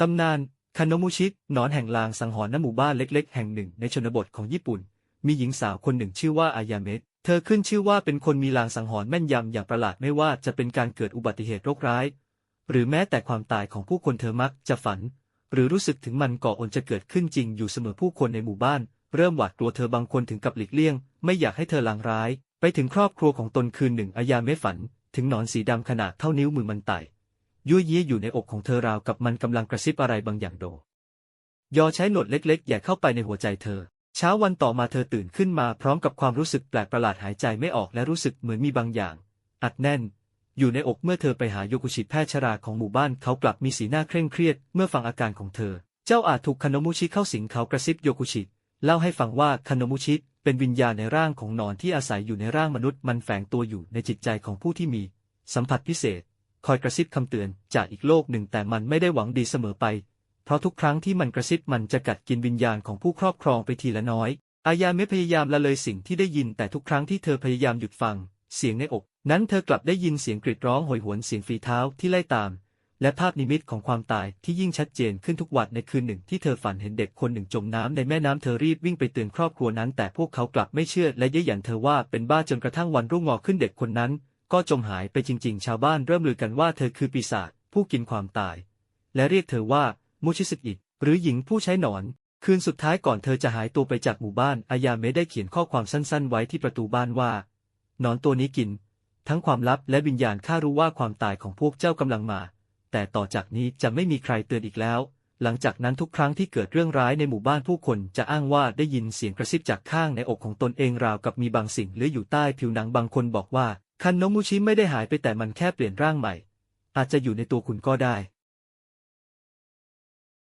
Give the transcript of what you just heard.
ตำนานคานโนมุชิหนอนแห่งลางสังหรณ์ณหมู่บ้านเล็ก ๆ แห่งหนึ่งในชนบทของญี่ปุ่น มีหญิงสาวคนหนึ่งชื่อว่าอายาเมะเธอขึ้นชื่อว่าเป็นคนมีลางสังหรณ์แม่นยำอย่างประหลาดไม่ว่าจะเป็นการเกิดอุบัติเหตุโรคร้าย หรือแม้แต่ความตายของผู้คนเธอมักจะฝัน หรือรู้สึกถึงมันก่ออนจะเกิดขึ้นจริงอยู่เสมอผู้คนในหมู่บ้าน เริ่มหวาดกลัวเธอบางคนถึงกับหลีกเลี่ยง ไม่อยากให้เธอลางร้าย ไปถึงครอบครัวของตนคืนหนึ่งอายาเมะฝัน ถึงหนอนสีดำขนาดเท่านิ้วมือมันไต่ ยั่วเยี้ยอยู่ในอกของเธอราวกับมันกำลังกระซิบอะไรบางอย่างโด ยอใช้หนวดเล็กๆ อย่าเข้าไปในหัวใจเธอ เช้าวันต่อมาเธอตื่นขึ้นมาพร้อมกับความรู้สึกแปลกประหลาดหายใจไม่ออกและรู้สึกเหมือนมีบางอย่าง อัดแน่น อยู่ในอกเมื่อเธอไปหาโยกุชิแพทย์ชราของหมู่บ้านเขากลับมีสีหน้าเคร่งเครียดเมื่อฟังอาการของเธอ เจ้าอาจถูกคานโนมุชิเข้าสิงเขากระซิบโยกุชิเล่าให้ฟังว่าคานโนมุชิเป็นวิญญาณในร่างของหนอนที่อาศัยอยู่ในร่างมนุษย์มันแฝงตัวอยู่ในจิตใจของผู้ที่มี สัมผัสพิเศษ คอยกระซิบคำเตือนจากอีกโลกหนึ่งแต่มันไม่ได้หวังดีเสมอไป เพราะทุกครั้งที่มันกระซิบมันจะกัดกินวิญญาณของผู้ครอบครองไปทีละน้อย อายาไม่พยายามละเลยสิ่งที่ได้ยินแต่ทุกครั้งที่เธอพยายามหยุดฟัง เสียงในอก นั้นเธอกลับได้ยินเสียงกรีดร้องโหยหวนเสียงฝีเท้าที่ไล่ตาม และภาพนิมิตของความตายที่ยิ่งชัดเจนขึ้นทุกวันในคืนหนึ่งที่เธอฝันเห็นเด็กคนหนึ่งจมน้ำในแม่น้ำเธอรีบวิ่งไปเตือนครอบครัวนั้น แต่พวกเขากลับไม่เชื่อและเย้ยหยันเธอว่าเป็นบ้าจนกระทั่งวันรุ่งงอขึ้นเด็กคนนั้น ก็จมหายไปจริง ๆ ชาวบ้านเริ่มลือกันว่าเธอคือปีศาจผู้กินความตาย และเรียกเธอว่ามุชิสึอิหรือหญิงผู้ใช้หนอน คืนสุดท้ายก่อนเธอจะหายตัวไปจากหมู่บ้านอายาเมะได้เขียนข้อความสั้น ๆ ไว้ที่ประตูบ้านว่า หนอนตัวนี้กิน ทั้งความลับและวิญญาณข้ารู้ว่าความตายของพวกเจ้ากำลังมา แต่ต่อจากนี้จะไม่มีใครเตือนอีกแล้ว หลังจากนั้นทุกครั้งที่เกิดเรื่องร้ายในหมู่บ้านผู้คนจะอ้างว่าได้ยินเสียงกระซิบจากข้างในอกของตนเองราวกับมีบางสิ่งเหลืออยู่ใต้ผิวหนังบางคนบอกว่า คันโนมุชิไม่ได้หายไปแต่มันแค่เปลี่ยนร่างใหม่ อาจจะอยู่ในตัวคุณก็ได้